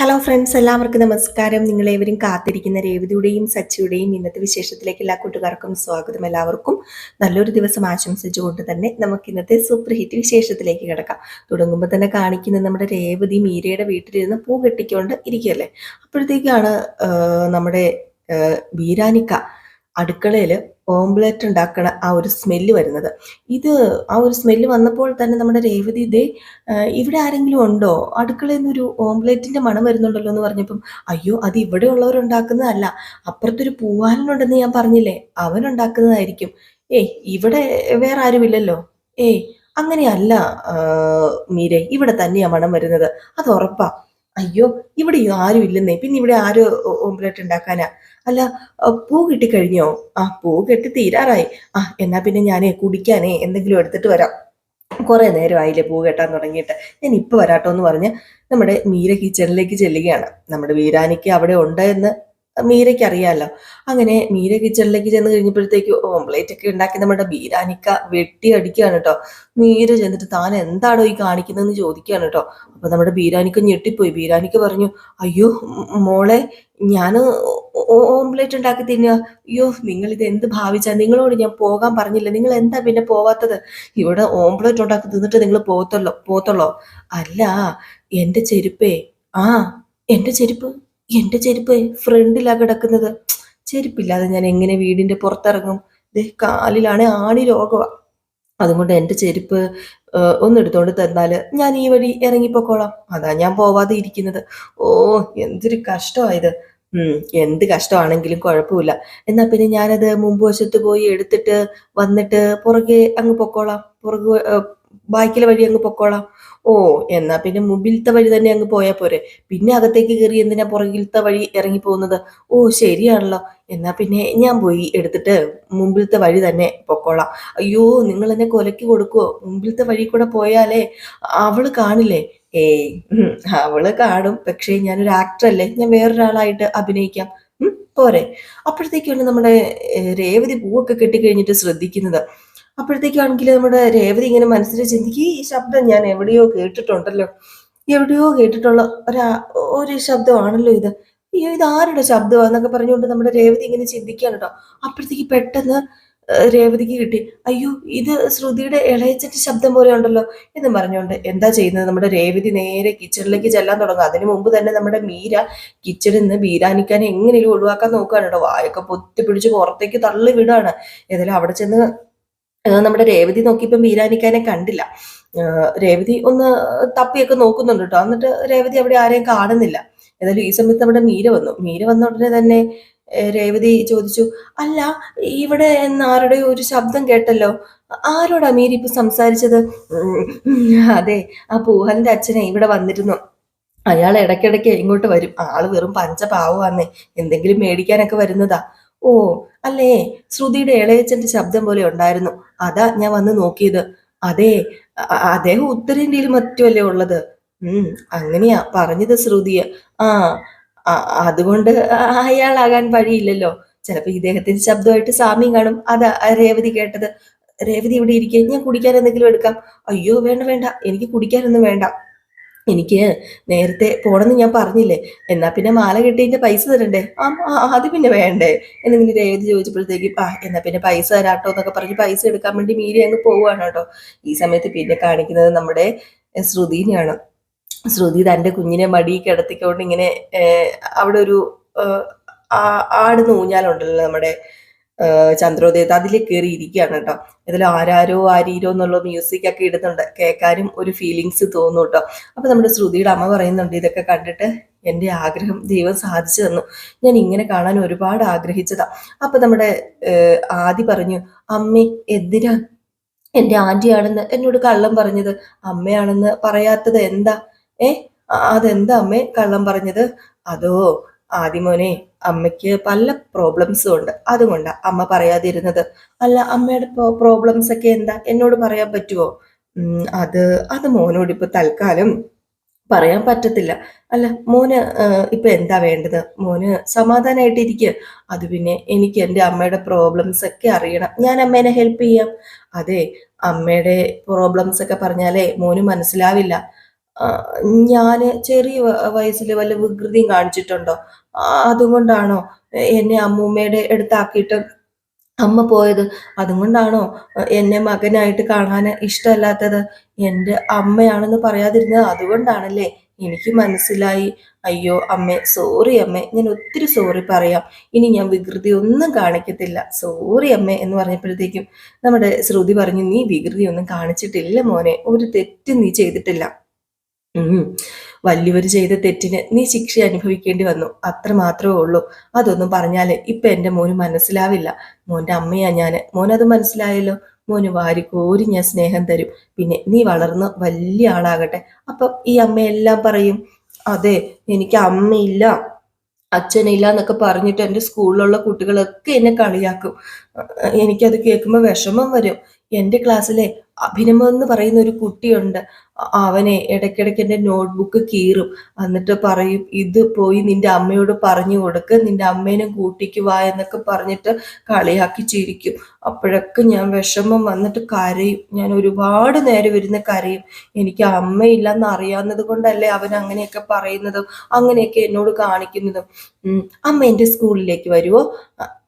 Hello friends എല്ലാവർക്കും നമസ്കാരം. നിങ്ങളേവരും കാത്തിരിക്കുന്ന രേവതിയുടെയും സച്ചിയുടെയും ഇന്നത്തെ വിശേഷത്തിലേക്ക് എല്ലാ കൂട്ടുകാർക്കും സ്വാഗതം എല്ലാവർക്കും. നല്ലൊരു ദിവസം ആശംസിച്ചുകൊണ്ട് തന്നെ നമുക്ക് ഇന്നത്തെ സൂപ്പർ ഹിറ്റ് വിശേഷത്തിലേക്ക് കിടക്കാം. തുടങ്ങുമ്പോൾ തന്നെ കാണിക്കുന്ന നമ്മുടെ രേവതി മീരയുടെ വീട്ടിലിരുന്ന് പൂ കെട്ടിക്കൊണ്ട് ഇരിക്കുകയല്ലേ? അപ്പോഴത്തേക്കാണ് നമ്മുടെ ബീരാനിക്ക അടുക്കളയിൽ ഓംലെറ്റ് ഉണ്ടാക്കണ ആ ഒരു സ്മെല്ല് വരുന്നത്. ഇത് ആ ഒരു സ്മെല്ല് വന്നപ്പോൾ തന്നെ നമ്മുടെ രേവതി ഇതേ ഇവിടെ ആരെങ്കിലും ഉണ്ടോ? അടുക്കളയിൽ നിന്നൊരു ഓംലെറ്റിന്റെ മണം വരുന്നുണ്ടല്ലോ എന്ന് പറഞ്ഞപ്പം അയ്യോ അത് ഇവിടെ ഉള്ളവരുണ്ടാക്കുന്നതല്ല അപ്പുറത്തൊരു പൂവാലനുണ്ടെന്ന് ഞാൻ പറഞ്ഞില്ലേ? അവൻ ഉണ്ടാക്കുന്നതായിരിക്കും. ഏയ് ഇവിടെ വേറെ ആരുമില്ലല്ലോ? ഏയ് അങ്ങനെയല്ല മീരെ. ഇവിടെ തന്നെയാണ് മണം വരുന്നത്. അത് ഉറപ്പാ. അയ്യോ ഇവിടെ ആരും ഇല്ലെന്നേ പിന്നെ ഇവിടെ ആരും ഓംലെറ്റ് ഉണ്ടാക്കാനാ? അല്ല പൂ കിട്ടിക്കഴിഞ്ഞോ? ആ പൂ കെട്ടി തീരാറായി. ആ എന്നാ പിന്നെ ഞാനേ കുടിക്കാനേ എന്തെങ്കിലും എടുത്തിട്ട് വരാം. കുറെ നേരമായില്ലേ പൂ കെട്ടാൻ തുടങ്ങിയിട്ട്. ഞാൻ ഇപ്പൊ വരാട്ടോ എന്ന് പറഞ്ഞ് നമ്മുടെ മീര കിച്ചണിലേക്ക് ചെല്ലുകയാണ്. നമ്മുടെ വീരാനിക്ക് അവിടെ ഉണ്ട് എന്ന് മീരയ്ക്ക് അറിയാമല്ലോ അങ്ങനെ മീര കിച്ചണിലേക്ക് ചെന്ന് കഴിഞ്ഞപ്പോഴത്തേക്ക് ഓംപ്ലേറ്റ് ഒക്കെ ഉണ്ടാക്കി നമ്മുടെ ബീരാനിക്ക വെട്ടി അടിക്കുകയാണ് കേട്ടോ. മീര ചെന്നിട്ട് താൻ എന്താണോ ഈ കാണിക്കുന്നതെന്ന് ചോദിക്കുകയാണ് കേട്ടോ. അപ്പൊ നമ്മുടെ ബീരാനിക്ക ഞെട്ടിപ്പോയി. ബീരാനിക്ക പറഞ്ഞു അയ്യോ മോളെ ഞാൻ ഓംപ്ലേറ്റ് ഉണ്ടാക്കി തിന്നുക. അയ്യോ നിങ്ങൾ ഇത് എന്ത് ഭാവിച്ചാൽ നിങ്ങളോട് ഞാൻ പോകാൻ പറഞ്ഞില്ല. നിങ്ങൾ എന്താ പിന്നെ പോവാത്തത്? ഇവിടെ ഓംപ്ലേറ്റ് ഉണ്ടാക്കി തിന്നിട്ട് നിങ്ങൾ പോത്തല്ലോ പോത്തുള്ളോ അല്ല എന്റെ ചെരുപ്പേ. ആ എന്റെ ചെരുപ്പ്. എന്റെ ചെരുപ്പ് ഫ്രണ്ടിലാ കിടക്കുന്നത്. ചെരുപ്പില്ലാതെ ഞാൻ എങ്ങനെ വീടിന്റെ പുറത്തിറങ്ങും? ദേ കാലിലാണ് ആണി രോഗവ. അതുകൊണ്ട് എന്റെ ചെരുപ്പ് ഒന്നെടുത്തോണ്ട് തന്നാൽ ഞാൻ ഈ വഴി ഇറങ്ങിപ്പോക്കോളാം. അതാ ഞാൻ പോവാതെ ഇരിക്കുന്നത്. ഓ എന്തൊരു കഷ്ടമായത് എന്ത് കഷ്ടമാണെങ്കിലും കുഴപ്പമില്ല. എന്നാ പിന്നെ ഞാനത് മുമ്പ് വശത്ത് പോയി എടുത്തിട്ട് വന്നിട്ട് പുറകെ അങ്ങ് പൊക്കോളാം. പുറകെ ബാക്കിലെ വഴി അങ്ങ് പൊക്കോളാം. ഓ എന്നാ പിന്നെ മുമ്പിലത്തെ വഴി തന്നെ അങ്ങ് പോയാൽ പോരെ. പിന്നെ അകത്തേക്ക് കയറി എന്തിനാ പുറകിലത്തെ വഴി ഇറങ്ങി പോകുന്നത് ഓ ശരിയാണല്ലോ. എന്നാ പിന്നെ ഞാൻ പോയി എടുത്തിട്ട് മുമ്പിലത്തെ വഴി തന്നെ പൊക്കോളാം. അയ്യോ നിങ്ങൾ എന്നെ കൊലക്ക് കൊടുക്കുവോ? മുമ്പിലത്തെ വഴി കൂടെ പോയാലേ അവൾ കാണില്ലേ? ഏയ് അവൾ കാണും. പക്ഷേ ഞാനൊരു ആക്ടർ അല്ലേ? ഞാൻ വേറൊരാളായിട്ട് അഭിനയിക്കാം. പോരെ. അപ്പോഴത്തേക്കാണ് നമ്മുടെ രേവതി പൂവൊക്കെ കെട്ടിക്കഴിഞ്ഞിട്ട് ശ്രദ്ധിക്കുന്നത്. അപ്പോഴത്തേക്കാണെങ്കിൽ നമ്മുടെ രേവതി ഇങ്ങനെ മനസ്സിൽ ചിന്തിക്കും ഈ ശബ്ദം ഞാൻ എവിടെയോ കേട്ടിട്ടുണ്ടല്ലോ. എവിടെയോ കേട്ടിട്ടുള്ള ഒരാ ഒരു ശബ്ദമാണല്ലോ ഇത്. അയ്യോ ഇത് ആരുടെ ശബ്ദമാന്നൊക്കെ പറഞ്ഞുകൊണ്ട് നമ്മുടെ രേവതി ഇങ്ങനെ ചിന്തിക്കുകയാണ് കേട്ടോ. അപ്പോഴത്തേക്ക് പെട്ടെന്ന് രേവതിക്ക് കിട്ടി. അയ്യോ ഇത് ശ്രുതിയുടെ ഇളയച്ചന്റെ ശബ്ദം പോലെ ഉണ്ടല്ലോ എന്ന് പറഞ്ഞുകൊണ്ട് എന്താ ചെയ്യുന്നത്? നമ്മുടെ രേവതി നേരെ കിച്ചണിലേക്ക് ചെല്ലാൻ തുടങ്ങും. അതിനു മുമ്പ് തന്നെ നമ്മുടെ മീര കിച്ചണിൽ നിന്ന് ബീരാനിക്കാൻ എങ്ങനെയും ഒഴിവാക്കാൻ നോക്കുകയാണ് കേട്ടോ. വായൊക്കെ പൊത്തി പിടിച്ച് പുറത്തേക്ക് തള്ളി വിടാണ് ഏതായാലും അവിടെ ചെന്ന് നമ്മുടെ രേവതി നോക്കിയപ്പോൾ മീരാനിക്കാനെ കണ്ടില്ല. രേവതി ഒന്ന് തപ്പിയൊക്കെ നോക്കുന്നുണ്ട് കേട്ടോ എന്നിട്ട് രേവതി അവിടെ ആരെയും കാണുന്നില്ല. ഏതായാലും ഈ സമയത്ത് നമ്മുടെ മീര വന്നു. മീര വന്ന ഉടനെ തന്നെ രേവതി ചോദിച്ചു അല്ല ഇവിടെ ആരുടെയോ ഒരു ശബ്ദം കേട്ടല്ലോ? ആരോടാ മീര ഇപ്പൊ സംസാരിച്ചത്? അതെ ആ പൂഹലിന്റെ അച്ഛനെ ഇവിടെ വന്നിരുന്നു. അയാൾ ഇടയ്ക്കിടയ്ക്ക് ഇങ്ങോട്ട് വരും. ആൾ വെറും പഞ്ചപാവുന്നേ എന്തെങ്കിലും മേടിക്കാനൊക്കെ വരുന്നതാ. ഓ അല്ലേ? ശ്രുതിയുടെ ഇളയച്ചന്റെ ശബ്ദം പോലെ ഉണ്ടായിരുന്നു. അതാ ഞാൻ വന്ന് നോക്കിയത്. അതെ അദ്ദേഹം ഉത്തരേന്ത്യയിൽ മറ്റുമല്ലേ ഉള്ളത്? ഉം അങ്ങനെയാ പറഞ്ഞത് ശ്രുതി. ആ അതുകൊണ്ട് അയാളാകാൻ വഴിയില്ലല്ലോ. ചിലപ്പോ ഇദ്ദേഹത്തിന്റെ ശബ്ദമായിട്ട് സാമ്യം കാണും. അതാ രേവതി കേട്ടത്. രേവതി ഇവിടെ ഇരിക്കെ ഞാൻ കുടിക്കാൻ എന്തെങ്കിലും എടുക്കാം. അയ്യോ വേണ്ട വേണ്ട. എനിക്ക് കുടിക്കാനൊന്നും വേണ്ട. എനിക്ക് നേരത്തെ പോണെന്ന് ഞാൻ പറഞ്ഞില്ലേ? എന്നാ പിന്നെ മാല കെട്ടിന്റെ പൈസ തരണ്ടേ? ആ അത് പിന്നെ വേണ്ടേ? എന്നിങ്ങനെ രേവതി ചോദിച്ചപ്പോഴത്തേക്കും ആ എന്നാ പിന്നെ പൈസ തരാട്ടോ എന്നൊക്കെ പറഞ്ഞ് പൈസ എടുക്കാൻ വേണ്ടി മീരി അങ്ങ് പോവാണ് കേട്ടോ. ഈ സമയത്ത് പിന്നെ കാണിക്കുന്നത് നമ്മുടെ ശ്രുതിനെയാണ്. ശ്രുതി തന്റെ കുഞ്ഞിനെ മടി കിടത്തിക്കൊണ്ട് ഇങ്ങനെ അവിടെ ഒരു ഏഹ്, ആ- ആടുന്ന ഊഞ്ഞാലുണ്ടല്ലോ നമ്മുടെ ചന്ദ്രോദയത്ത് അതിൽ കയറി ഇരിക്കുകയാണ് കേട്ടോ. ഇതിൽ ആരാരോ ആരീരോ എന്നുള്ള മ്യൂസിക് ഒക്കെ ഇടുന്നുണ്ട്. കേൾക്കാനും ഒരു ഫീലിങ്സ് തോന്നും കേട്ടോ. അപ്പൊ നമ്മുടെ ശ്രുതിയുടെ അമ്മ പറയുന്നുണ്ട് ഇതൊക്കെ കണ്ടിട്ട് എന്റെ ആഗ്രഹം ദൈവം സാധിച്ചു തന്നു. ഞാൻ ഇങ്ങനെ കാണാൻ ഒരുപാട് ആഗ്രഹിച്ചതാ. അപ്പൊ നമ്മുടെ ആദി പറഞ്ഞു അമ്മേ എന്തിനാ? എന്റെ ആന്റിയാണെന്ന് എന്നോട് കള്ളം പറഞ്ഞത്. അമ്മയാണെന്ന് പറയാത്തത് എന്താ? ഏ അതെന്താ അമ്മേ കള്ളം പറഞ്ഞത്? അതോ ആദിമോനെ അമ്മയ്ക്ക് പല പ്രോബ്ലംസും ഉണ്ട്. അതുകൊണ്ട് അമ്മ പറയാതിരുന്നത്. അല്ല അമ്മയുടെ പ്രോബ്ലംസ് ഒക്കെ എന്താ? എന്നോട് പറയാൻ പറ്റുമോ അത് അത് മോനോട് ഇപ്പൊ തൽക്കാലം പറയാൻ പറ്റത്തില്ല. അല്ല മോന് ഇപ്പൊ എന്താ വേണ്ടത്? മോന് സമാധാനമായിട്ട് അത് പിന്നെ എനിക്ക് എന്റെ അമ്മയുടെ പ്രോബ്ലംസ് ഒക്കെ അറിയണം. ഞാൻ അമ്മേനെ ഹെൽപ്പ് ചെയ്യാം. അതെ അമ്മയുടെ പ്രോബ്ലംസ് ഒക്കെ പറഞ്ഞാലേ മോന് മനസ്സിലാവില്ല. ഞാൻ ചെറിയ വയസ്സിൽ വല്ല വികൃതിയും കാണിച്ചിട്ടുണ്ടോ? അതുകൊണ്ടാണോ എന്നെ അമ്മൂമ്മയുടെ അടുത്താക്കിയിട്ട് അമ്മ പോയത്? അതുകൊണ്ടാണോ എന്നെ മകനായിട്ട് കാണാൻ ഇഷ്ടമല്ലാത്തത്? എന്റെ അമ്മയാണെന്ന് പറയാതിരുന്നത് അതുകൊണ്ടാണല്ലേ? എനിക്ക് മനസ്സിലായി. അയ്യോ അമ്മേ സോറി അമ്മേ ഞാൻ ഒത്തിരി സോറി പറയാം. ഇനി ഞാൻ വികൃതി ഒന്നും കാണിക്കത്തില്ല. സോറി അമ്മേ എന്ന് പറഞ്ഞപ്പോഴത്തേക്കും നമ്മുടെ ശ്രുതി പറഞ്ഞു നീ വികൃതി ഒന്നും കാണിച്ചിട്ടില്ല മോനെ. ഒരു തെറ്റും നീ ചെയ്തിട്ടില്ല. വലിയവർ ചെയ്ത തെറ്റിന് നീ ശിക്ഷ അനുഭവിക്കേണ്ടി വന്നു. അത്ര മാത്രമേ ഉള്ളൂ. അതൊന്നും പറഞ്ഞാൽ ഇപ്പൊ എന്റെ മോന് മനസ്സിലാവില്ല. മോന്റെ അമ്മയാ ഞാൻ. മോനത് മനസ്സിലായല്ലോ? മോന് വാരിക്കോരി ഞാൻ സ്നേഹം തരും. പിന്നെ നീ വളർന്ന് വലിയ ആളാകട്ടെ. അപ്പൊ ഈ അമ്മയെല്ലാം പറയും അതെ എനിക്ക് അമ്മയില്ല അച്ഛനില്ല എന്നൊക്കെ പറഞ്ഞിട്ട് എന്റെ സ്കൂളിലുള്ള കുട്ടികളൊക്കെ എന്നെ കളിയാക്കും. എനിക്കത് കേൾക്കുമ്പോൾ വിഷമം വരും. എന്റെ ക്ലാസ്സിലെ അഭിനവ് എന്ന് പറയുന്ന ഒരു കുട്ടിയുണ്ട് അവനെ ഇടയ്ക്കിടയ്ക്ക് എന്റെ നോട്ട്ബുക്ക് കീറും. എന്നിട്ട് പറയും ഇത് പോയി നിന്റെ അമ്മയോട് പറഞ്ഞു കൊടുക്ക്. നിന്റെ അമ്മേനെ കൂട്ടിക്ക് വാ എന്നൊക്കെ പറഞ്ഞിട്ട് കളിയാക്കി ചിരിക്കും. അപ്പോഴൊക്കെ ഞാൻ വിഷമം വന്നിട്ട് കരയും. ഞാൻ ഒരുപാട് നേരം ഇരുന്ന് കരയും. എനിക്ക് അമ്മയില്ലെന്ന് അറിയാവുന്നത് കൊണ്ടല്ലേ അവൻ അങ്ങനെയൊക്കെ പറയുന്നതും അങ്ങനെയൊക്കെ എന്നോട് കാണിക്കുന്നതും. അമ്മ എന്റെ സ്കൂളിലേക്ക് വരുമോ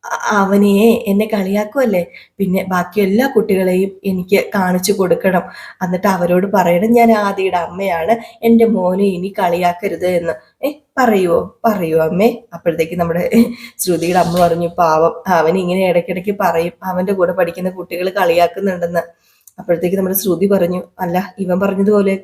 അ- അ- അവനെ എന്നെ കളിയാക്കുമല്ലേ പിന്നെ ബാക്കി എല്ലാ കുട്ടികളെയും എനിക്ക് കാണിച്ചു കൊടുക്കണം. എന്നിട്ട് അവരോട് പറയണം ഞാൻ ആദിയുടെ അമ്മയാണ്. എന്റെ മോനെ ഇനി കളിയാക്കരുത് എന്ന്. ഏ പറയുവോ? പറയുവോ അമ്മേ? അപ്പോഴത്തേക്ക് നമ്മുടെ ശ്രുതിയുടെ അമ്മ പറഞ്ഞു പാവം അവൻ ഇങ്ങനെ ഇടയ്ക്കിടയ്ക്ക് പറയും അവന്റെ കൂടെ പഠിക്കുന്ന കുട്ടികൾ കളിയാക്കുന്നുണ്ടെന്ന്. അപ്പോഴത്തേക്ക് നമ്മുടെ ശ്രുതി പറഞ്ഞു അല്ല ഇവൻ പറഞ്ഞതുപോലെ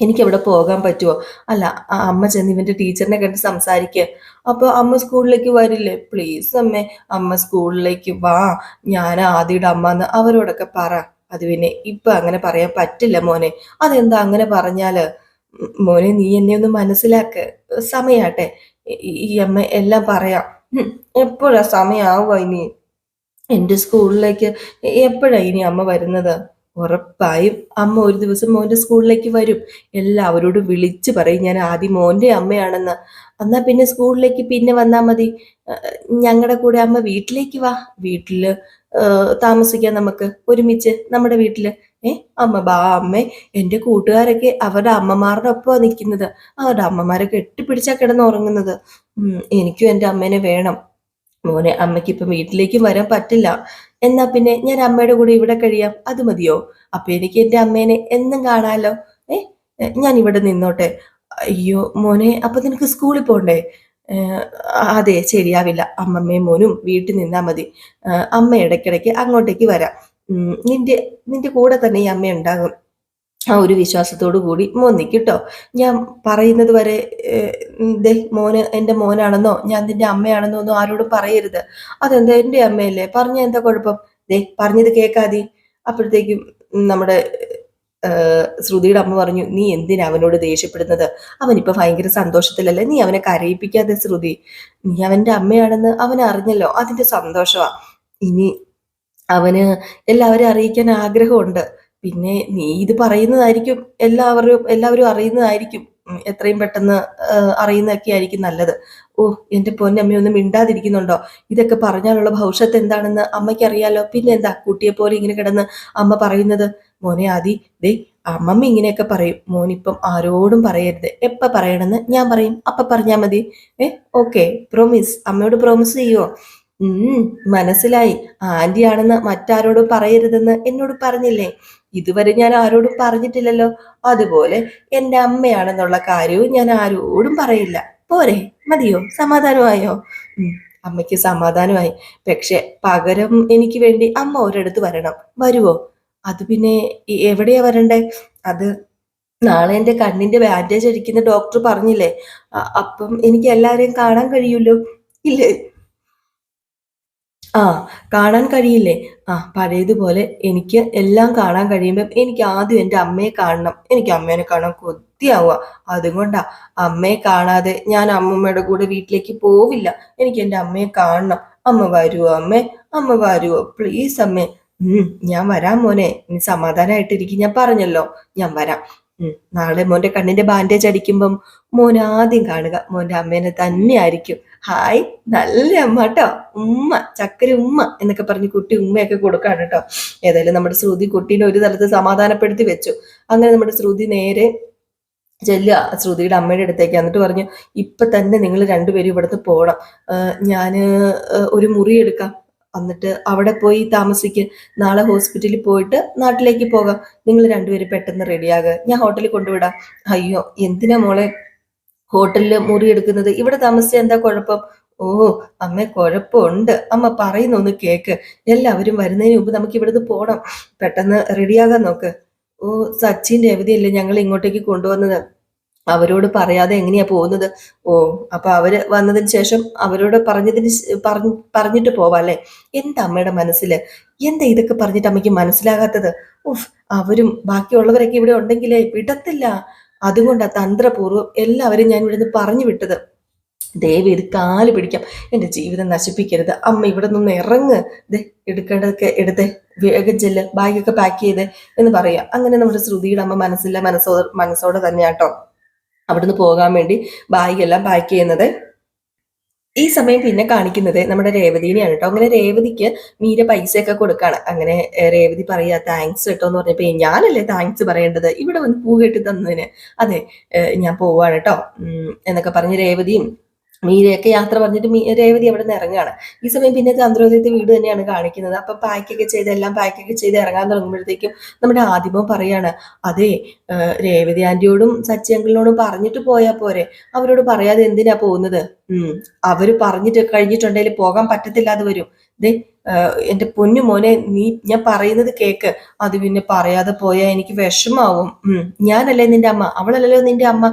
എനിക്ക് അവിടെ പോകാൻ പറ്റുമോ അല്ല ആ അമ്മ ചെന്ന് ഇവന്റെ ടീച്ചറിനെ കണ്ട് സംസാരിക്കുക അപ്പോൾ അമ്മ സ്കൂളിലേക്ക് വരില്ലേ? പ്ലീസ് അമ്മേ അമ്മ സ്കൂളിലേക്ക് വാ. ഞാൻ ആദ്യയുടെ അമ്മ എന്ന് അവരോടൊക്കെ പറ. അത് പിന്നെ ഇപ്പൊ അങ്ങനെ പറയാൻ പറ്റില്ല മോനെ. അതെന്താ അങ്ങനെ പറഞ്ഞാൽ? ഉം, മോനെ നീ എന്നെ ഒന്ന് മനസ്സിലാക്ക. സമയാട്ടെ. ഈ- അമ്മ എല്ലാം പറയാം. എപ്പോഴാ സമയാവുക ഇനി? എന്റെ സ്കൂളിലേക്ക് എപ്പോഴാ ഇനി അമ്മ വരുന്നത്? ഉറപ്പായും അമ്മ ഒരു ദിവസം മോന്റെ സ്കൂളിലേക്ക് വരും. എല്ലാവരോടും വിളിച്ചു പറയും ഞാൻ ആദ്യം മോന്റെ അമ്മയാണെന്ന്. എന്നാ പിന്നെ സ്കൂളിലേക്ക് പിന്നെ വന്നാൽ മതി. ഞങ്ങളുടെ കൂടെ അമ്മ വീട്ടിലേക്ക് വാ. വീട്ടിൽ ഏഹ്, താമസിക്കാം നമുക്ക് ഒരുമിച്ച് നമ്മുടെ വീട്ടിൽ ഏ അമ്മ ബാ അമ്മേ. എന്റെ കൂട്ടുകാരൊക്കെ അവരുടെ അമ്മമാരുടെ ഒപ്പമാണ് നിൽക്കുന്നത് അവരുടെ അമ്മമാരെ കെട്ടിപ്പിടിച്ചാ കിടന്നുറങ്ങുന്നത്. എനിക്കും എന്റെ അമ്മേനെ വേണം. മോനെ അമ്മയ്ക്ക് ഇപ്പം വീട്ടിലേക്കും വരാൻ പറ്റില്ല. എന്നാ പിന്നെ ഞാൻ അമ്മയുടെ കൂടെ ഇവിടെ കഴിയാം. അത് മതിയോ? അപ്പൊ എനിക്ക് എന്റെ അമ്മേനെ എന്നും കാണാലോ. ഏ ഞാൻ ഇവിടെ നിന്നോട്ടെ. അയ്യോ മോനെ അപ്പൊ നിനക്ക് സ്കൂളിൽ പോണ്ടേ? അതെ ശരിയാവില്ല. അമ്മമ്മയും മോനും വീട്ടിൽ നിന്നാ മതി. അമ്മ ഇടയ്ക്കിടയ്ക്ക് അങ്ങോട്ടേക്ക് വരാം. നിന്റെ നിന്റെ കൂടെ തന്നെ ഈ അമ്മ ഉണ്ടാകും. ആ ഒരു വിശ്വാസത്തോടു കൂടി മോൻ നിൽക്കിട്ടോ ഞാൻ പറയുന്നത് വരെ ദേ മോന് എന്റെ മോനാണെന്നോ ഞാൻ നിന്റെ അമ്മയാണെന്നോ ഒന്നും ആരോടും പറയരുത്. അതെന്താ എന്റെ അമ്മയല്ലേ? പറഞ്ഞ എന്താ കുഴപ്പം? ദേ പറഞ്ഞത് കേൾക്കാതെ അപ്പോഴത്തേക്കും നമ്മുടെ ശ്രുതിയുടെ അമ്മ പറഞ്ഞു നീ എന്തിനാ അവനോട് ദേഷ്യപ്പെടുന്നത്? അവനിപ്പോ ഭയങ്കര സന്തോഷത്തിലല്ലേ? നീ അവനെ കരയിപ്പിക്കാതെ ശ്രുതി. നീ അവന്റെ അമ്മയാണെന്ന് അവൻ അറിഞ്ഞല്ലോ. അതിന്റെ സന്തോഷമാ ഇനി അവന് എല്ലാവരും അറിയിക്കാൻ ആഗ്രഹമുണ്ട്. പിന്നെ നീ ഇത് പറയുന്നതായിരിക്കും എല്ലാവരും എല്ലാവരും അറിയുന്നതായിരിക്കും. എത്രയും പെട്ടെന്ന് അറിയുന്നതൊക്കെ ആയിരിക്കും നല്ലത്. ഓ എന്റെ പൊന്നമ്മ ഒന്നും മിണ്ടാതിരിക്കുന്നുണ്ടോ? ഇതൊക്കെ പറഞ്ഞാലുള്ള ഭവിഷ്യത്ത് എന്താണെന്ന് അമ്മയ്ക്ക് അറിയാലോ പിന്നെ എന്താ കുട്ടിയെ പോലെ ഇങ്ങനെ കിടന്ന് അമ്മ പറയുന്നത്? മോനെ ആദി ദേ അമ്മമ്മ ഇങ്ങനെയൊക്കെ പറയും. മോനിപ്പം ആരോടും പറയരുത്. എപ്പ പറയണമെന്ന് ഞാൻ പറയും. അപ്പ പറഞ്ഞാ മതി. ഏ ഓക്കെ പ്രോമിസ് അമ്മയോട് പ്രോമിസ് ചെയ്യുവോ? ഉം മനസ്സിലായി. ആന്റിയാണെന്ന് മറ്റാരോടും പറയരുതെന്ന് എന്നോട് പറഞ്ഞില്ലേ? ഇതുവരെ ഞാൻ ആരോടും പറഞ്ഞിട്ടില്ലല്ലോ. അതുപോലെ എന്റെ അമ്മയാണെന്നുള്ള കാര്യവും ഞാൻ ആരോടും പറയില്ല. പോരെ മതിയോ? സമാധാനമായോ? അമ്മയ്ക്ക് സമാധാനമായി. പക്ഷെ പകരം എനിക്ക് വേണ്ടി അമ്മ ഒരിടത്ത് വരണം. വരുവോ? അത് പിന്നെ എവിടെയാ വരണ്ടേ? അത് നാളെ എന്റെ കണ്ണിന്റെ ബാൻഡേജ് അടിക്കുന്ന ഡോക്ടർ പറഞ്ഞില്ലേ? അപ്പം എനിക്ക് എല്ലാവരെയും കാണാൻ കഴിയുമല്ലോ? ഇല്ലേ? ആ കാണാൻ കഴിയില്ലേ? ആ പഴയതുപോലെ എനിക്ക് എല്ലാം കാണാൻ കഴിയുമ്പോൾ എനിക്ക് ആദ്യം എന്റെ അമ്മയെ കാണണം. എനിക്ക് അമ്മേനെ കാണാൻ കൊതിയാവുക. അതുകൊണ്ടാ അമ്മയെ കാണാതെ ഞാൻ അമ്മമ്മയുടെ കൂടെ വീട്ടിലേക്ക് പോവില്ല. എനിക്ക് എന്റെ അമ്മയെ കാണണം. അമ്മ വരുവോ അമ്മേ? അമ്മ വരുവോ? പ്ലീസ് അമ്മേ. ഞാൻ വരാം മോനെ. നീ സമാധാനമായിട്ടിരിക്കും ഞാൻ പറഞ്ഞല്ലോ. ഞാൻ വരാം. നാളെ മോന്റെ കണ്ണിന്റെ ബാൻഡേജ് അടിക്കുമ്പം മോൻ ആദ്യം കാണുക. മോന്റെ അമ്മേനെ തന്നെ ആയിരിക്കും. ഹായ് നല്ല അമ്മ കേട്ടോ ഉമ്മ ചക്കര ഉമ്മ എന്നൊക്കെ പറഞ്ഞ് കുട്ടി ഉമ്മയൊക്കെ കൊടുക്കാണ് കേട്ടോ ഏതായാലും നമ്മുടെ ശ്രുതി കുട്ടീനെ ഒരു തലത്ത് സമാധാനപ്പെടുത്തി വെച്ചു. അങ്ങനെ നമ്മുടെ ശ്രുതി നേരെ ചെല്ലുക. ശ്രുതിയുടെ അമ്മയുടെ അടുത്തേക്ക് എന്നിട്ട് പറഞ്ഞു ഇപ്പൊ തന്നെ നിങ്ങൾ രണ്ടുപേരും ഇവിടുന്ന് പോകണം ഞാൻ ഒരു മുറി എടുക്കാം. എന്നിട്ട് അവിടെ പോയി താമസിക്ക്. നാളെ ഹോസ്പിറ്റലിൽ പോയിട്ട് നാട്ടിലേക്ക് പോകാം. നിങ്ങൾ രണ്ടുപേരും പെട്ടെന്ന് റെഡിയാകുക ഞാൻ ഹോട്ടലിൽ കൊണ്ടുവിടാം. അയ്യോ എന്തിനാ മോളെ? ഹോട്ടലിൽ മുറി എടുക്കുന്നത്. ഇവിടെ താമസിച്ച എന്താ കുഴപ്പം? ഓ അമ്മ കുഴപ്പമുണ്ട്. അമ്മ പറയുന്ന ഒന്ന് കേക്ക്. എല്ലാവരും വരുന്നതിന് മുമ്പ് നമുക്ക് ഇവിടുന്ന് പോണം. പെട്ടെന്ന് റെഡിയാകാൻ നോക്ക്. ഓ സച്ചിന്റെ അവധിയല്ലേ ഞങ്ങൾ ഇങ്ങോട്ടേക്ക് കൊണ്ടുവന്നത്? അവരോട് പറയാതെ എങ്ങനെയാ പോകുന്നത്? ഓ അപ്പൊ അവർ വന്നതിന് ശേഷം അവരോട് പറഞ്ഞതിന് പറഞ്ഞ് പറഞ്ഞിട്ട് പോവാ അല്ലേ? എന്താ അമ്മയുടെ മനസ്സിൽ? എന്താ ഇതൊക്കെ പറഞ്ഞിട്ട് അമ്മയ്ക്ക് മനസ്സിലാകാത്തത്? ഉഫ് അവരും ബാക്കിയുള്ളവരൊക്കെ ഇവിടെ ഉണ്ടെങ്കിലേ വിടത്തില്ല. അതുകൊണ്ടാ തന്ത്രപൂർവം എല്ലാവരും ഞാൻ ഇവിടുന്ന് പറഞ്ഞു വിട്ടത്. ദേവി ഇത് കാൽ പിടിക്കാം. എന്റെ ജീവിതം നശിപ്പിക്കരുത്. അമ്മ ഇവിടെ നിന്ന് ഇറങ്ങ്. ദേ എടുക്കേണ്ടതൊക്കെ എടുത്തേ. വേഗം ചെല്ല്. ബാഗൊക്കെ പാക്ക് ചെയ്തേ എന്ന് പറയാ. അങ്ങനെ നമ്മുടെ ശ്രുതിയുടെ അമ്മ മനസ്സില്ല മനസ്സോ മനസ്സോടെ തന്നെയാട്ടോ അവിടുന്ന് പോകാൻ വേണ്ടി ബാഗെല്ലാം പാക്ക് ചെയ്യുന്നത്. ഈ സമയം പിന്നെ കാണിക്കുന്നത് നമ്മുടെ രേവതിനെയാണ് കേട്ടോ. അങ്ങനെ രേവതിക്ക് മീര പൈസയൊക്കെ കൊടുക്കാണ്. അങ്ങനെ രേവതി പറയാ താങ്ക്സ് കേട്ടോ എന്ന് പറഞ്ഞപ്പോ ഞാനല്ലേ താങ്ക്സ് പറയേണ്ടത്? ഇവിടെ വന്ന് പൂ കെട്ടി തന്നതിന്. അതെ ഞാൻ പോവാണ് കേട്ടോ. എന്നൊക്കെ പറഞ്ഞ് രേവതിയും മീരയൊക്കെ യാത്ര പറഞ്ഞിട്ട് മീ രേവതി അവിടെ നിന്ന് ഇറങ്ങുകയാണ്. ഈ സമയം പിന്നെ ചന്ദ്രോദയത്തെ വീട് തന്നെയാണ് കാണിക്കുന്നത്. അപ്പൊ പാക്കൊക്കെ ചെയ്ത് എല്ലാം പാക്കൊക്കെ ചെയ്ത് ഇറങ്ങാൻ തുടങ്ങുമ്പോഴത്തേക്കും നമ്മുടെ ആദിമോ പറയാണ് അതെ രേവതി ആന്റിയോടും സച്ചി അങ്കിളിനോടും പറഞ്ഞിട്ട് പോയാൽ പോരെ. അവരോട് പറയാതെ എന്തിനാ പോകുന്നത്? ഉം അവർ പറഞ്ഞിട്ട് കഴിഞ്ഞിട്ടുണ്ടെങ്കിൽ പോകാൻ പറ്റത്തില്ലാതെ വരും. ദേ എന്റെ പൊന്നു മോനെ നീ ഞാൻ പറയുന്നത് കേക്ക്. അത് പിന്നെ പറയാതെ പോയാൽ എനിക്ക് വിഷമാവും. ഞാനല്ലേ നിന്റെ അമ്മ? അവളല്ലല്ലോ നിന്റെ അമ്മ.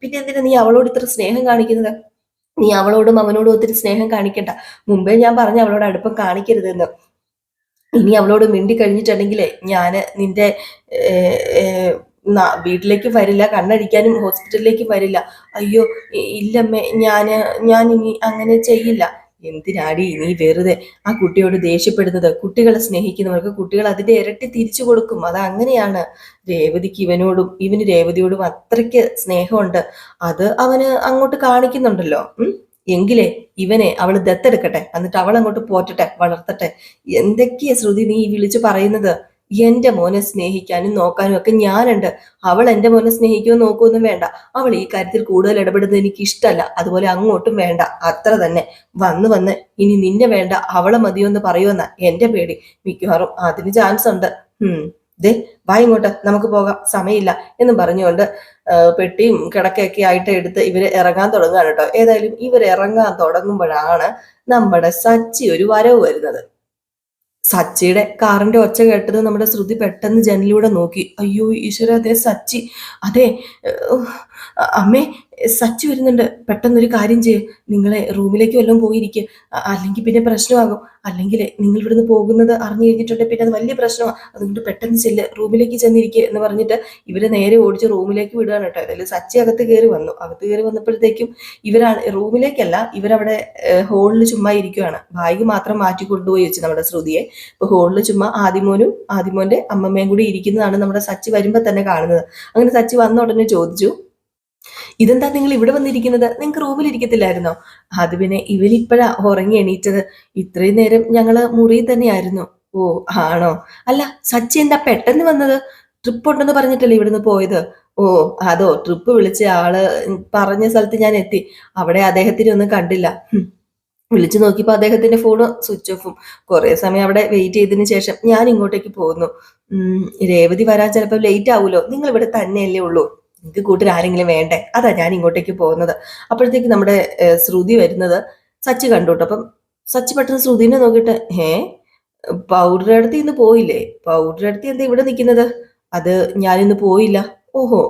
പിന്നെ എന്തിനാ നീ അവളോട് ഇത്ര സ്നേഹം കാണിക്കുന്നത്? നീ അവളോടും അവനോടും ഒത്തിരി സ്നേഹം കാണിക്കണ്ട. മുമ്പേ ഞാൻ പറഞ്ഞ അവളോട് അടുപ്പം കാണിക്കരുതെന്ന്. ഇനി അവളോട് മിണ്ടി കഴിഞ്ഞിട്ടുണ്ടെങ്കിലേ ഞാൻ നിന്റെ വീട്ടിലേക്ക് വരില്ല കണ്ണടിക്കാനും ഹോസ്പിറ്റലിലേക്ക് വരില്ല. അയ്യോ ഇല്ലമ്മേ ഞാൻ ഞാൻ ഇനി അങ്ങനെ ചെയ്യില്ല. എന്തിനാടി നീ വെറുതെ ആ കുട്ടിയോട് ദേഷ്യപ്പെടുന്നത്? കുട്ടികളെ സ്നേഹിക്കുന്നവർക്ക് കുട്ടികൾ അതിന്റെ ഇരട്ടി തിരിച്ചു കൊടുക്കും. അത് അങ്ങനെയാണ്. രേവതിക്ക് ഇവനോടും ഇവന് രേവതിയോടും അത്രയ്ക്ക് സ്നേഹമുണ്ട്. അത് അവന് അങ്ങോട്ട് കാണിക്കുന്നുണ്ടല്ലോ. എങ്കിലേ ഇവനെ അവൾ ദത്തെടുക്കട്ടെ. എന്നിട്ട് അവൾ അങ്ങോട്ട് പോറ്റട്ടെ വളർത്തട്ടെ. എന്തൊക്കെയാ ശ്രുതി നീ വിളിച്ചു പറയുന്നത്? എന്റെ മോനെ സ്നേഹിക്കാനും നോക്കാനും ഒക്കെ ഞാനുണ്ട്. അവൾ എന്റെ മോനെ സ്നേഹിക്കുമോ നോക്കുമൊന്നും വേണ്ട. അവൾ ഈ കാര്യത്തിൽ കൂടുതൽ ഇടപെടുന്നത് എനിക്ക് ഇഷ്ടമല്ല. അതുപോലെ അങ്ങോട്ടും വേണ്ട. അത്ര തന്നെ. വന്ന് വന്ന് ഇനി നിന്നെ വേണ്ട. അവളെ മതിയോ എന്ന് പറയുമെന്ന എന്റെ പേടി. മിക്കവാറും അതിന് ചാൻസ് ഉണ്ട്. ഉം. ദേ വാ ഇങ്ങോട്ട്. നമുക്ക് പോകാം. സമയമില്ല എന്ന് പറഞ്ഞുകൊണ്ട് പെട്ടിയും കിടക്കയൊക്കെ ആയിട്ട് എടുത്ത് ഇവർ ഇറങ്ങാൻ തുടങ്ങുകയാണ് കേട്ടോ. ഏതായാലും ഇവർ ഇറങ്ങാൻ തുടങ്ങുമ്പോഴാണ് നമ്മുടെ സച്ചി ഒരു വരവ് വരുന്നത്. സച്ചിയുടെ കാറിന്റെ ഒച്ച കേട്ടത് നമ്മുടെ ശ്രുതി പെട്ടെന്ന് ജനലിലൂടെ നോക്കി. അയ്യോ ഈശ്വര അതെ സച്ചി. അതെ അമ്മേ സച്ചി വരുന്നുണ്ട്. പെട്ടെന്നൊരു കാര്യം ചെയ്യ്. നിങ്ങളെ റൂമിലേക്ക് വല്ലതും പോയിരിക്കുക അല്ലെങ്കിൽ പിന്നെ പ്രശ്നമാകും. അല്ലെങ്കിൽ നിങ്ങൾ ഇവിടുന്ന് പോകുന്നത് അറിഞ്ഞു കഴിഞ്ഞിട്ടുണ്ടെങ്കിൽ പിന്നെ അത് വലിയ പ്രശ്നമാണ് അതുകൊണ്ട് പെട്ടെന്ന് ചെല്ല്. റൂമിലേക്ക് ചെന്നിരിക്കുക എന്ന് പറഞ്ഞിട്ട് ഇവരെ നേരെ ഓടിച്ച് റൂമിലേക്ക് വിടുകയാണ് കേട്ടോ. അതിൽ സച്ചി അകത്ത് കയറി വന്നു. അകത്ത് കയറി വന്നപ്പോഴത്തേക്കും ഇവരാണ് റൂമിലേക്കല്ല ഇവരവിടെ ഹോളിൽ ചുമ്മാ ഇരിക്കുകയാണ് ബാഗ് മാത്രം മാറ്റി കൊണ്ടുപോയി വെച്ച് നമ്മുടെ ശ്രുതിയെ. ഇപ്പൊ ഹോളിൽ ചുമ്മാ ആദിമോനും ആദിമോന്റെ അമ്മമ്മയും കൂടി ഇരിക്കുന്നതാണ് നമ്മുടെ സച്ചി വരുമ്പോൾ തന്നെ കാണുന്നത്. അങ്ങനെ സച്ചി വന്ന ഉടനെ ചോദിച്ചു ഇതെന്താ നിങ്ങൾ ഇവിടെ വന്നിരിക്കുന്നത്? നിങ്ങൾക്ക് റൂമിൽ ഇരിക്കത്തില്ലായിരുന്നോ? അത് പിന്നെ ഇവരിപ്പോഴാ ഉറങ്ങി എണീറ്റത്. ഇത്രയും നേരം ഞങ്ങൾ മുറിയിൽ തന്നെയായിരുന്നു. ഓ ആണോ? അല്ല സച്ചി എന്താ പെട്ടെന്ന് വന്നത്? ട്രിപ്പ് ഉണ്ടെന്ന് പറഞ്ഞിട്ടല്ലേ ഇവിടുന്ന് പോയത്? ഓ അതോ ട്രിപ്പ് വിളിച്ച ആൾ പറഞ്ഞ സ്ഥലത്ത് ഞാൻ എത്തി. അവിടെ അദ്ദേഹത്തിനെ ഒന്നും കണ്ടില്ല. വിളിച്ചു നോക്കിയപ്പോ അദ്ദേഹത്തിന്റെ ഫോണ് സ്വിച്ച് ഓഫും കുറെ സമയം അവിടെ വെയിറ്റ് ചെയ്തതിന് ശേഷം ഞാൻ ഇങ്ങോട്ടേക്ക് പോകുന്നു. ഉം, രേവതി വരാൻ ചിലപ്പോൾ ലേറ്റ് ആവുമല്ലോ നിങ്ങൾ ഇവിടെ തന്നെയല്ലേ ഉള്ളൂ. നിങ്ങൾക്ക് കൂട്ടർ ആരെങ്കിലും വേണ്ടേ? അതാ ഞാൻ ഇങ്ങോട്ടേക്ക് പോകുന്നത്. അപ്പോഴത്തേക്ക് നമ്മുടെ ശ്രുതി വരുന്നത് സച്ചി കണ്ടു അപ്പം സച്ചി പെട്ടെന്ന് ശ്രുതിനെ നോക്കിയിട്ട് ഏ പൗഡർ അടുത്ത് ഇന്ന് പോയില്ലേ? പൗഡർ അടുത്ത് എന്താ ഇവിടെ നിൽക്കുന്നത്? അത് ഞാനിന്ന് പോയില്ല. ഓഹോ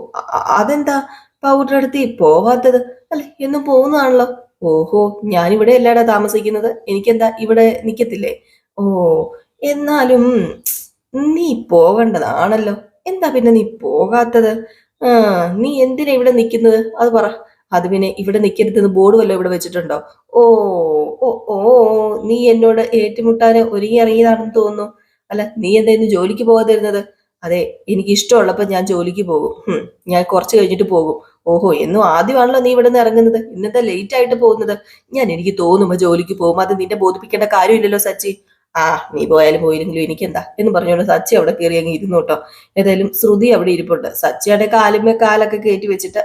അതെന്താ? പൗഡർ അടുത്ത് പോവാത്തത്? അല്ലെ എന്നും പോകുന്നതാണല്ലോ. ഓഹോ ഞാനിവിടെ അല്ലാടാ താമസിക്കുന്നത്. എനിക്കെന്താ ഇവിടെ നിൽക്കത്തില്ലേ ഓ എന്നാലും നീ പോകേണ്ടതാണല്ലോ എന്താ പിന്നെ നീ പോകാത്തത്? ആ നീ എന്തിനാ ഇവിടെ നിൽക്കുന്നത് അത് പറ. അത് പിന്നെ ഇവിടെ നിൽക്കരുതെന്ന് ബോർഡ് വല്ലതും ഇവിടെ വെച്ചിട്ടുണ്ടോ? ഓ ഓ ഓ നീ എന്നോട് ഏറ്റുമുട്ടാന് ഒരുങ്ങി ഇറങ്ങിയതാണെന്ന് തോന്നുന്നു. അല്ല നീ എന്തായിരുന്നു ജോലിക്ക് പോകാതിരുന്നത് അതെ എനിക്ക് ഇഷ്ടമുള്ളപ്പോ ഞാൻ ജോലിക്ക് പോകും. ഞാൻ കുറച്ച് കഴിഞ്ഞിട്ട് പോകും. ഓഹോ എന്നും ആദ്യമാണല്ലോ നീ ഇവിടെ നിന്ന് ഇറങ്ങുന്നത്. ഇന്നത്തെ ലേറ്റ് ആയിട്ട് പോകുന്നത്. ഞാൻ എനിക്ക് തോന്നുമ്പോ ജോലിക്ക് പോകും. അത് നിന്നെ ബോധിപ്പിക്കേണ്ട കാര്യമില്ലല്ലോ സച്ചി. ആ നീ പോയാലും പോയില്ലെങ്കിലും എനിക്കെന്താ എന്ന് പറഞ്ഞുകൊണ്ട് സച്ചി അവിടെ കയറി അങ്ങ് ഇരുന്നു കേട്ടോ ഏതായാലും ശ്രുതി അവിടെ ഇരിപ്പുണ്ട് സച്ചിയുടെ കാലുമേ കാലൊക്കെ കയറ്റി വെച്ചിട്ട്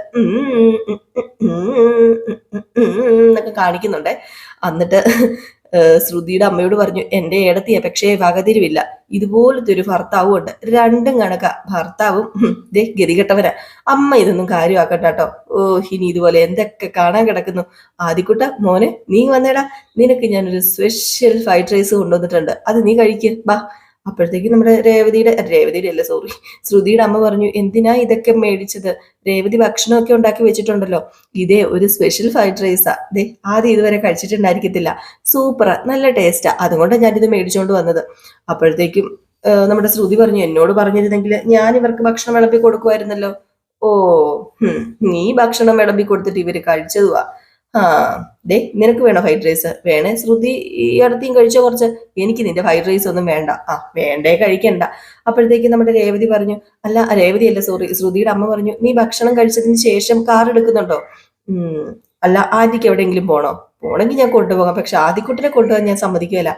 എന്നൊക്കെ കാണിക്കുന്നുണ്ടേ എന്നിട്ട് ശ്രുതിയുടെ അമ്മയോട് പറഞ്ഞു എന്റെ ഏടത്തിയ പക്ഷേ വകതിരിവില്ല. ഇതുപോലത്തെ ഒരു ഭർത്താവും ഉണ്ട്. രണ്ടും കണക്ക. ഭർത്താവും ദേ ഗതികെട്ടവരാ. അമ്മ ഇതൊന്നും കാര്യമാക്കട്ടെ കേട്ടോ. ഓ ഇനി ഇതുപോലെ എന്തൊക്കെ കാണാൻ കിടക്കുന്നു. ആദ്യക്കുട്ട മോനെ നീ വന്നേടാ. നിനക്ക് ഞാനൊരു സ്പെഷ്യൽ ഫ്രൈഡ് റൈസ് കൊണ്ടുവന്നിട്ടുണ്ട്. അത് നീ കഴിക്കേ. ബാ. അപ്പോഴത്തേക്ക് നമ്മുടെ രേവതിയുടെ രേവതിയുടെ അല്ല സോറി ശ്രുതിയുടെ അമ്മ പറഞ്ഞു എന്തിനാ ഇതൊക്കെ മേടിച്ചത്? രേവതി ഭക്ഷണമൊക്കെ ഉണ്ടാക്കി വെച്ചിട്ടുണ്ടല്ലോ. ഇതേ ഒരു സ്പെഷ്യൽ ഫ്രൈഡ് റൈസാ ദേ ആദ്യം ഇതുവരെ കഴിച്ചിട്ടുണ്ടായിരിക്കത്തില്ല. സൂപ്പറ നല്ല ടേസ്റ്റാ അതുകൊണ്ടാണ് ഞാനിത് മേടിച്ചുകൊണ്ട് വന്നത്. അപ്പോഴത്തേക്കും നമ്മുടെ ശ്രുതി പറഞ്ഞു എന്നോട് പറഞ്ഞിരുന്നെങ്കിൽ ഞാൻ ഇവർക്ക് ഭക്ഷണം വിളമ്പി കൊടുക്കുമായിരുന്നല്ലോ. ഓ നീ ഭക്ഷണം വിളമ്പി കൊടുത്തിട്ട് ഇവർ കഴിച്ചതുവാ. ആ ദേ നിനക്ക് വേണോ ഫ്രൈഡ് റൈസ് വേണേ ശ്രുതി ഈ അടുത്തേയും കഴിച്ചോ കുറച്ച്? എനിക്ക് നിന്റെ ഫ്രൈഡ് റൈസ് ഒന്നും വേണ്ട. ആ വേണ്ടേ കഴിക്കണ്ട. അപ്പോഴത്തേക്ക് നമ്മുടെ രേവതി പറഞ്ഞു അല്ല രേവതി അല്ല സോറി ശ്രുതിയുടെ അമ്മ പറഞ്ഞു നീ ഭക്ഷണം കഴിച്ചതിന് ശേഷം കാർ എടുക്കുന്നുണ്ടോ? അല്ല ആദ്യക്ക് എവിടെയെങ്കിലും പോണോ? പോണെങ്കിൽ ഞാൻ കൊണ്ടുപോകാം. പക്ഷെ ആദ്യക്കുട്ടിനെ കൊണ്ടുപോകാൻ ഞാൻ സമ്മതിക്കുകയില്ല.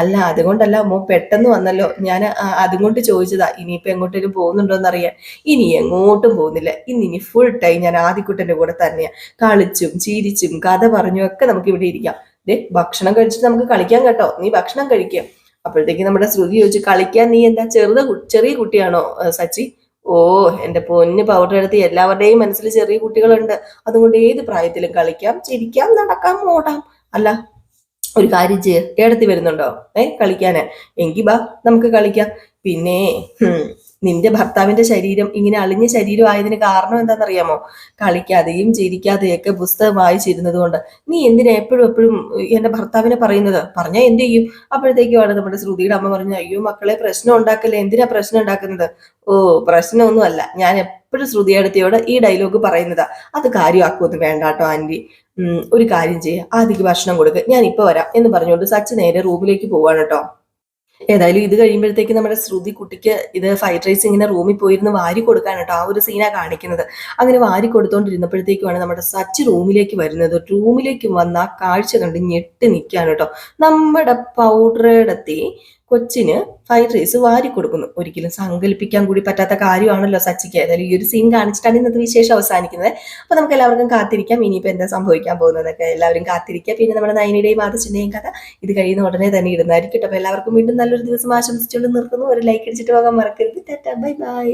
അല്ല അതുകൊണ്ടല്ല മോ പെട്ടെന്ന് വന്നല്ലോ. ഞാൻ അതും കൊണ്ട് ചോദിച്ചതാ ഇനിയിപ്പോൾ എങ്ങോട്ടേലും പോകുന്നുണ്ടോ എന്നറിയാൻ ഇനി എങ്ങോട്ടും പോകുന്നില്ല. ഇന്ന് ഇനി ഫുൾ ടൈം ഞാൻ ആദ്യക്കുട്ടന്റെ കൂടെ തന്നെയാണ് കളിച്ചും ചിരിച്ചും കഥ പറഞ്ഞും ഒക്കെ നമുക്ക് ഇവിടെ ഇരിക്കാം. ദേ ഭക്ഷണം കഴിച്ചിട്ട് നമുക്ക് കളിക്കാൻ കേട്ടോ. നീ ഭക്ഷണം കഴിക്കുക അപ്പോഴത്തേക്ക് നമ്മുടെ ശ്രുതി ചോദിച്ചു കളിക്കാൻ നീ എന്താ ചെറുത ചെറിയ കുട്ടിയാണോ സച്ചി? ഓ എന്റെ പൊന്ന് പൗഡർ എടുത്ത് എല്ലാവരുടെയും മനസ്സിൽ ചെറിയ കുട്ടികളുണ്ട്. അതുകൊണ്ട് ഏത് പ്രായത്തിലും കളിക്കാം ചിരിക്കാം നടക്കാം ഓടാം. അല്ല ഒരു കാര്യം ചെയ്യ. ഏടത്തി വരുന്നുണ്ടോ? ഏ കളിക്കാന്. എങ്കി ബാ നമുക്ക് കളിക്കാം. പിന്നെ നിന്റെ ഭർത്താവിന്റെ ശരീരം ഇങ്ങനെ അളിഞ്ഞ ശരീരം ആയതിന് കാരണം എന്താണെന്നറിയാമോ? കളിക്കാതെയും ചിരിക്കാതെയൊക്കെ പുസ്തകം വായിച്ചിരുന്നത് കൊണ്ട്. നീ എന്തിനാ എപ്പോഴും എപ്പോഴും എന്റെ ഭർത്താവിനെ പറയുന്നത്? പറഞ്ഞാൽ എന്ത് ചെയ്യും? അപ്പോഴത്തേക്കുമാണ് നമ്മുടെ ശ്രുതിയുടെ അമ്മ പറഞ്ഞു അയ്യോ മക്കളെ പ്രശ്നം ഉണ്ടാക്കല്ലേ? എന്തിനാ പ്രശ്നം ഉണ്ടാക്കുന്നത്? ഓ പ്രശ്നമൊന്നുമല്ല ഞാൻ എപ്പോഴും ശ്രുതിയെടുത്തയോട് ഈ ഡയലോഗ് പറയുന്നതാ. അത് കാര്യമാക്കുമെന്ന് വേണ്ട കേട്ടോ ആന്റി ഉം, ഒരു കാര്യം ചെയ്യുക ആദ്യക്ക് ഭക്ഷണം കൊടുക്കുക ഞാൻ ഇപ്പൊ വരാം എന്ന് പറഞ്ഞുകൊണ്ട് സച്ച് നേരെ റൂമിലേക്ക് പോവാണ് കേട്ടോ. ഏതായാലും ഇത് കഴിയുമ്പോഴത്തേക്ക് നമ്മുടെ ശ്രുതി കുട്ടിക്ക് ഇത് ഫ്രൈഡ് റൈസ് ഇങ്ങനെ റൂമിൽ പോയിരുന്ന് വാരി കൊടുക്കാൻ കേട്ടോ ആ ഒരു സീനാ കാണിക്കുന്നത്. അങ്ങനെ വാരി കൊടുത്തോണ്ടിരുന്നപ്പോഴത്തേക്കുമാണ് നമ്മുടെ സച്ച് റൂമിലേക്ക് വരുന്നത്. റൂമിലേക്ക് വന്ന ആ കാഴ്ച കണ്ട് ഞെട്ടി നിൽക്കുകയാണ് കേട്ടോ. നമ്മുടെ പൗഡറെടുത്തി കൊച്ചിന് ഫ്രൈഡ് റൈസ് വാരി കൊടുക്കുന്നു. ഒരിക്കലും സങ്കല്പിക്കാൻ കൂടി പറ്റാത്ത കാര്യമാണല്ലോ സച്ചിക്ക്. ഏതായാലും ഈ ഒരു സീൻ കാണിച്ചിട്ടാണ് ഇന്നത്തെ വിശേഷം അവസാനിക്കുന്നത്. അപ്പൊ നമുക്ക് എല്ലാവർക്കും കാത്തിരിക്കാം. ഇനിയിപ്പോ എന്താ സംഭവിക്കാൻ പോകുന്നതൊക്കെ എല്ലാവരും കാത്തിരിക്കാം. പിന്നെ നമ്മുടെ നയനിയുടെയും ആദർശിന്റെയും കഥ ഇത് കഴിയുന്ന ഉടനെ തന്നെ ഇടുന്നതായിരിക്കും അപ്പൊ എല്ലാവർക്കും വീണ്ടും നല്ലൊരു ദിവസം ആശംസിച്ചുകൊണ്ട് നിർത്തുന്നു. ഒരു ലൈക്ക് അടിച്ചിട്ട് പോകാൻ മറക്കരുത്. Bye bye.